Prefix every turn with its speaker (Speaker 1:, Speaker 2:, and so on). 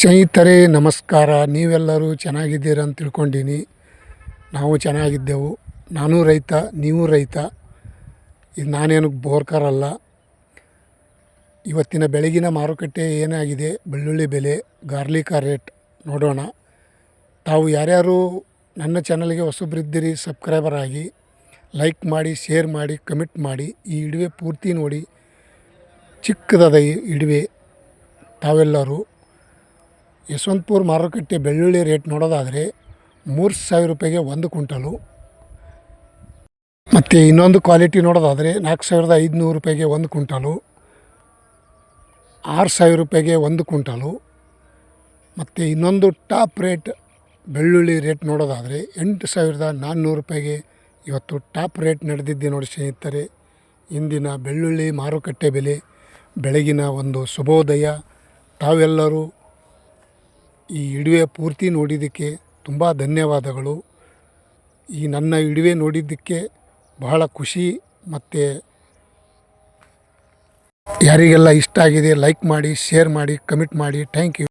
Speaker 1: ಸ್ನೇಹಿತರೆ, ನಮಸ್ಕಾರ. ನೀವೆಲ್ಲರೂ ಚೆನ್ನಾಗಿದ್ದೀರ ಅಂತ ತಿಳ್ಕೊಂಡೀನಿ. ನಾವು ಚೆನ್ನಾಗಿದ್ದೆವು. ನಾನು ರೈತ, ನೀವು ರೈತ. ಇದು ನಾನೇನು ಬೋರ್ಕರಲ್ಲ ಇವತ್ತಿನ ಬೆಳಗಿನ ಮಾರುಕಟ್ಟೆ ಏನಾಗಿದೆ? ಬೆಳ್ಳುಳ್ಳಿ ಬೆಲೆ, ಗಾರ್ಲಿಕ ರೇಟ್ ನೋಡೋಣ. ತಾವು ಯಾರ್ಯಾರು ನನ್ನ ಚಾನಲ್ಗೆ ಹೊಸಬ್ರಿದ್ದೀರಿ, ಸಬ್ಸ್ಕ್ರೈಬರ್ ಆಗಿ, ಲೈಕ್ ಮಾಡಿ, ಶೇರ್ ಮಾಡಿ, ಕಮೆಂಟ್ ಮಾಡಿ, ಈ ಇಡುವೆ ಪೂರ್ತಿ ನೋಡಿ, ಚಿಕ್ಕದಾದ ಇಡುವೆ ತಾವೆಲ್ಲರೂ ಯಶವಂತಪುರ ಮಾರುಕಟ್ಟೆ ಬೆಳ್ಳುಳ್ಳಿ ರೇಟ್ ನೋಡೋದಾದರೆ ಮೂರು ಸಾವಿರ ರೂಪಾಯಿಗೆ ಒಂದು ಕ್ವಿಂಟಲು. ಮತ್ತು ಇನ್ನೊಂದು ಕ್ವಾಲಿಟಿ ನೋಡೋದಾದರೆ ನಾಲ್ಕು ಸಾವಿರದ ಐದುನೂರು ರೂಪಾಯಿಗೆ ಒಂದು ಕ್ವಿಂಟಲು. ಆರು ಸಾವಿರ ರೂಪಾಯಿಗೆ ಒಂದು ಕ್ವಿಂಟಲು. ಮತ್ತು ಇನ್ನೊಂದು ಟಾಪ್ ರೇಟ್ ಬೆಳ್ಳುಳ್ಳಿ ರೇಟ್ ನೋಡೋದಾದರೆ ಎಂಟು ಸಾವಿರದ ನಾನ್ನೂರು ರೂಪಾಯಿಗೆ ಇವತ್ತು ಟಾಪ್ ರೇಟ್ ನಡೆದಿದ್ದೆ ನೋಡಿ ಸ್ನೇಹಿತರೆ. ಇಂದಿನ ಬೆಳ್ಳುಳ್ಳಿ ಮಾರುಕಟ್ಟೆ ಬೆಲೆ, ಬೆಳಗಿನ ಒಂದು ಶುಭೋದಯ. ತಾವೆಲ್ಲರೂ ಈ ಇಡುವೆ ಪೂರ್ತಿ ನೋಡಿದ್ದಕ್ಕೆ ತುಂಬ ಧನ್ಯವಾದಗಳು. ಈ ನನ್ನ ಇಡುವೆ ನೋಡಿದ್ದಕ್ಕೆ ಬಹಳ ಖುಷಿ ಮತ್ತು ಯಾರಿಗೆಲ್ಲ ಇಷ್ಟ ಆಗಿದೆ ಲೈಕ್ ಮಾಡಿ ಶೇರ್ ಮಾಡಿ ಕಮೆಂಟ್ ಮಾಡಿ ಥ್ಯಾಂಕ್ ಯು